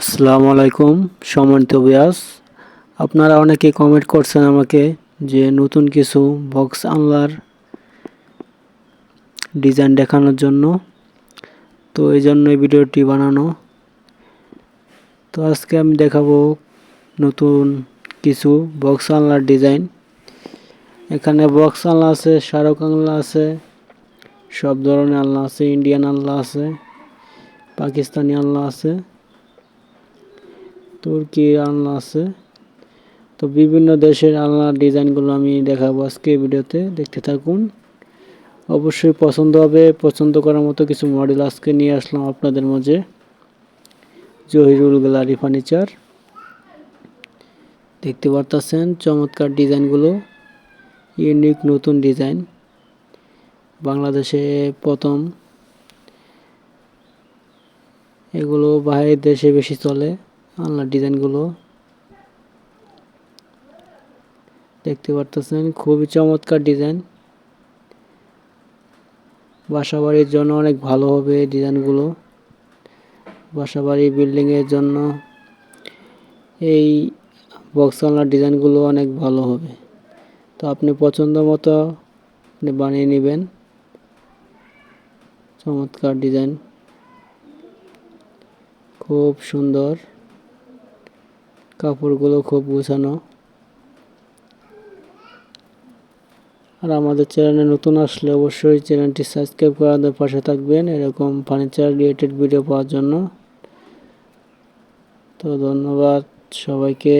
আসসালামু আলাইকুম, সম্মানিত বিয়াস আপনারা অনেকে কমেন্ট করছেন আমাকে যে নতুন কিছু বক্স আনলার ডিজাইন দেখানোর জন্য। তো এই জন্য এই ভিডিওটি বানানো। তো আজকে আমি দেখাবো নতুন কিছু বক্স আনলার ডিজাইন এখানে বক্স আনলা আছে, শাহরুখ আনলা আছে, সব ধরনের আনলা আছে ইন্ডিয়ান আনলা আছে, পাকিস্তানি আনলা আছে। তুর্কি আলনা আছে। তো বিভিন্ন দেশের আলনার ডিজাইনগুলো আমি দেখাবো আজকে ভিডিওতে। দেখতে থাকুন। অবশ্যই পছন্দ হবে। পছন্দ করার মতো কিছু মডেল আজকে নিয়ে আসলাম আপনাদের মাঝে। Zahirul gallery furniture. দেখতে পারতেছেন চমৎকার ডিজাইনগুলো। ইউনিক নতুন ডিজাইন। বাংলাদেশে প্রথম। এগুলো বাইরের দেশে বেশি চলে। আলনার ডিজাইনগুলো। দেখতে পারতেছেন, খুবই চমৎকার ডিজাইন। বাসা বাড়ির জন্য অনেক ভালো হবে ডিজাইনগুলো। বাসা বাড়ি বিল্ডিংয়ের জন্য এই বক্স আলনার ডিজাইনগুলো অনেক ভালো হবে। তো আপনি পছন্দ মতো বানিয়ে নেবেন। চমৎকার ডিজাইন। খুব সুন্দর। কাপড়গুলো খুব গুছানো। আর আমাদের চ্যানেলে নতুন আসলে অবশ্যই চ্যানেলটি সাবস্ক্রাইব করার পাশে থাকবেন এরকম ফার্নিচার রিলেটেড ভিডিও পাওয়ার জন্য। তো ধন্যবাদ সবাইকে।